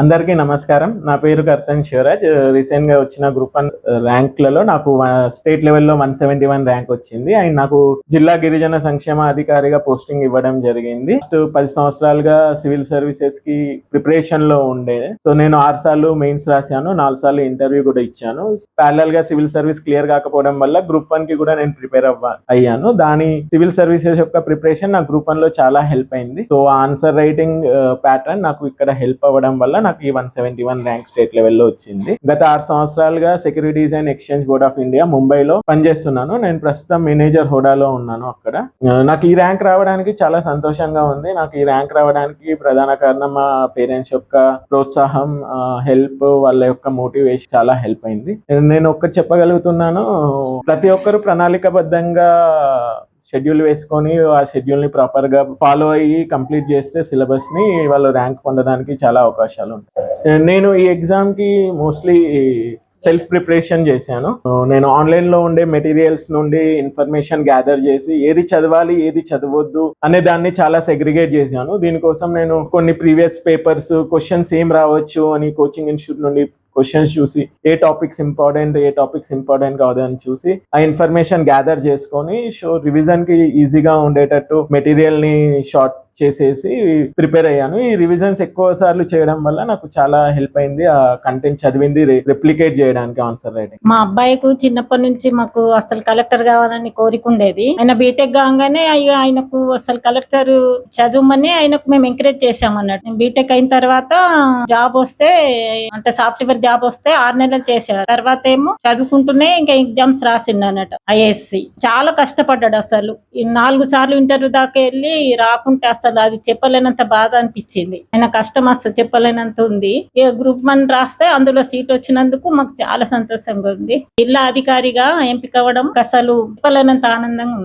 అందరికీ నమస్కారం. నా పేరు కర్తన్ శివరాజ్. రీసెంట్గా వచ్చిన గ్రూప్ వన్ ర్యాంక్లలో నాకు స్టేట్ లెవెల్లో వన్ సెవెంటీ వన్ ర్యాంక్ వచ్చింది. అండ్ నాకు జిల్లా గిరిజన సంక్షేమ అధికారిగా పోస్టింగ్ ఇవ్వడం జరిగింది. ఫస్ట్ పది సంవత్సరాలుగా సివిల్ సర్వీసెస్కి ప్రిపరేషన్లో ఉండే. సో నేను ఆరు సార్లు మెయిన్స్ రాశాను. నాలుగు సార్లు ఇంటర్వ్యూ కూడా ఇచ్చాను. ప్యారల్గా సివిల్ సర్వీస్ క్లియర్ కాకపోవడం వల్ల గ్రూప్ వన్కి కూడా నేను ప్రిపేర్ అవ్వ అయ్యాను. దాని సివిల్ సర్వీసెస్ యొక్క ప్రిపరేషన్ నాకు గ్రూప్ వన్లో చాలా హెల్ప్ అయింది. సో ఆన్సర్ రైటింగ్ ప్యాటర్న్ నాకు ఇక్కడ హెల్ప్ అవ్వడం వల్ల నాకు ఈ one seventy one rank state లెవెల్లో వచ్చింది. గత ఆరు సంవత్సరాలుగా securities and exchange board of India ముంబైలో పనిచేస్తున్నాను. నేను ప్రస్తుతం మేనేజర్ హోడాలో ఉన్నాను అక్కడ. నాకు ఈ ర్యాంక్ రావడానికి చాలా సంతోషంగా ఉంది. నాకు ఈ ర్యాంక్ రావడానికి ప్రధాన కారణం మా పేరెంట్స్ యొక్క ప్రోత్సాహం హెల్ప్ వాళ్ళ యొక్క మోటివేషన్ చాలా హెల్ప్ అయింది. నేను ఒక్కటి చెప్పగలుగుతున్నాను. ప్రతి ఒక్కరు ప్రణాళికబద్ధంగా షెడ్యూల్ వేసుకొని ఆ షెడ్యూల్ని ప్రాపర్గా ఫాలో అయ్యి కంప్లీట్ చేస్తే సిలబస్ని వాళ్ళు ర్యాంక్ పొందడానికి చాలా అవకాశాలు ఉంటాయి. నేను ఈ ఎగ్జామ్కి మోస్ట్లీ సెల్ఫ్ ప్రిపరేషన్ చేశాను. నేను ఆన్లైన్లో ఉండే మెటీరియల్స్ నుండి ఇన్ఫర్మేషన్ గ్యాదర్ చేసి ఏది చదవాలి ఏది చదవద్దు అనే దాన్ని చాలా సెగ్రిగేట్ చేశాను. దీనికోసం నేను కొన్ని ప్రీవియస్ పేపర్స్ క్వశ్చన్స్ ఏం రావచ్చు అని కోచింగ్ ఇన్స్టిట్యూట్ నుండి క్వశ్చన్స్ చూసి ఏ టాపిక్స్ ఇంపార్టెంట్ ఏ టాపిక్స్ ఇంపార్టెంట్ కాదు అని చూసి ఆ ఇన్ఫర్మేషన్ గ్యాదర్ చేసుకొని షో రివిజన్కి ఈజీగా ఉండేటట్టు మెటీరియల్ని షార్ట్ చేసేసి ప్రిపేర్ అయ్యాను. ఈ రివిజన్స్ ఎక్కువ సార్లు చేయడం వల్ల నాకు చాలా హెల్ప్ అయింది. ఆ కంటెంట్ చదివింది రెప్లికేట్ చేయడానికి ఆన్సర్ రైటింగ్ మా అబ్బాయికు చిన్నప్పటి నుంచి మాకు అసలు కలెక్టర్ కావాలని కోరిక ఉండేది. ఆయన బీటెక్ కాగానే ఆయనకు అసలు కలెక్టర్ చదువుమని ఆయనకు మేము ఎంకరేజ్ చేసాం అన్నట్టు. బీటెక్ అయిన తర్వాత జాబ్ వస్తే అంటే సాఫ్ట్వేర్ జాబ్ వస్తే ఆరు నెలలు చేసేవారు. తర్వాత ఏమో చదువుకుంటూనే ఇంకా ఎగ్జామ్స్ రాసిండు అన్నట్టు ఐఎస్సి చాలా కష్టపడ్డాడు అసలు ఈ నాలుగు సార్లు ఇంటర్వ్యూ దాకా వెళ్ళి రాకుంటే అసలు అది చెప్పలేనంత బాధ అనిపించింది. ఆయన కష్టం అసలు చెప్పలేనంత ఉంది. ఏ గ్రూప్ వన్ రాస్తే అందులో సీట్ వచ్చినందుకు మాకు చాలా సంతోషంగా ఉంది. జిల్లా అధికారిగా ఎంపిక అవ్వడం అసలు చెప్పలేనంత ఆనందంగా ఉంది.